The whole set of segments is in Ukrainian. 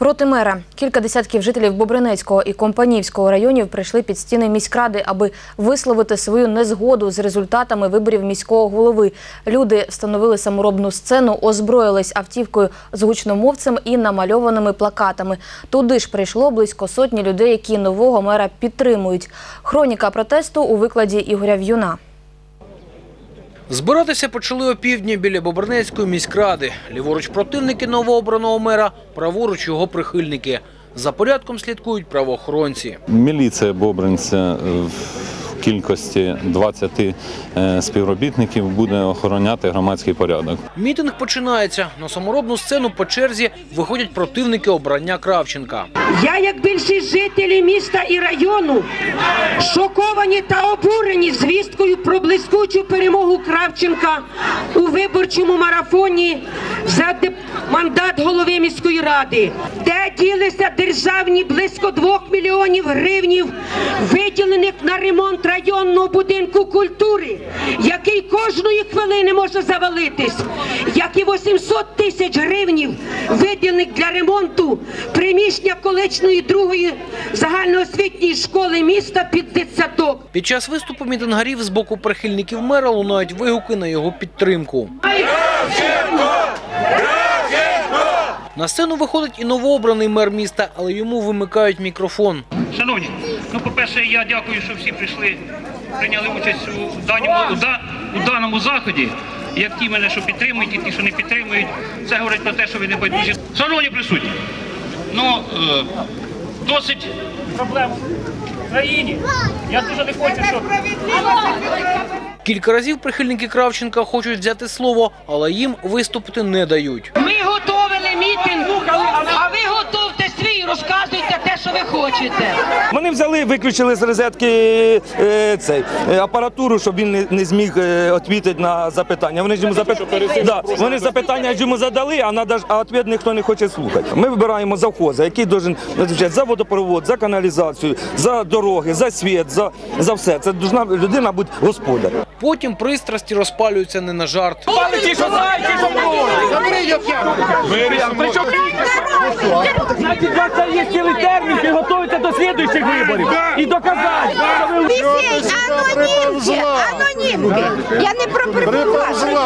Проти мера кілька десятків жителів Бобринецького і Компанівського районів прийшли під стіни міськради, аби висловити свою незгоду з результатами виборів міського голови. Люди встановили саморобну сцену, озброїлись автівкою з гучномовцем і намальованими плакатами. Туди ж прийшло близько сотні людей, які нового мера підтримують. Хроніка протесту у викладі Ігоря В'юна. Збиратися почали опівдні біля Бобернецької міськради. Ліворуч противники новообраного мера, праворуч його прихильники. За порядком слідкують правоохоронці. Міліція Бобринця е, кількості 20 е, співробітників буде охороняти громадський порядок. Мітинг починається. На саморобну сцену по черзі виходять противники обрання Кравченка. Я, як більшість жителів міста і району, шоковані та обурені звісткою про блискучу перемогу Кравченка у виборчому марафоні за мандат голови міської ради, де ділися державні близько 2 мільйонів гривнів, виділених на ремонт районного будинку культури, який кожної хвилини може завалитись, як і 800 тисяч гривнів, виділених для ремонту приміщення колишньої другої загальноосвітньої школи міста під дитсадок. Під час виступу мітингарів з боку прихильників мера лунають вигуки на його підтримку. На сцену виходить і новообраний мер міста, але йому вимикають мікрофон. Шановні, ну по-перше, я дякую, що всі прийшли, прийняли участь у даному, у, да- у даному заході. Як ті мене, що підтримують, і ті, що не підтримують, це говорить про те, що ви не байдужі. Шановні присутні, ну е, досить проблем в країні. Я дуже не хочу, щоб Кілька разів прихильники Кравченка хочуть взяти слово, але їм виступити не дають. Ми готовили мітинг, а ви готовте свій, розказуйте те, що ви хочете. Вони взяли, виключили з розетки е, цей, е, апаратуру, щоб він не, не зміг е, відповідати на запитання. Вони ж йому запит... да, вони запитання ж йому задали, а, надо ж- а відповідь ніхто не хоче слухати. Ми вибираємо завхоза, який должен відповідати за водопровод, за каналізацію, за дороги, за світ, за, за все. Це должна людина бути господар. Потім пристрасті розпалюються не на жарт. Ті, що знають, ті, що Значить, у вас це є цілий термін, до слідуючих виборів і доказати. Висіть, анонімки, анонімки. Я не про прибувати.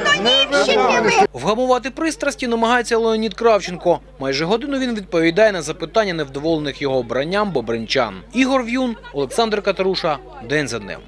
Анонімщики ви. Вгамувати пристрасті намагається Леонід Кравченко. Майже годину він відповідає на запитання невдоволених його обранням бобринчан. Ігор В'юн, Олександр Катаруша. День за днем.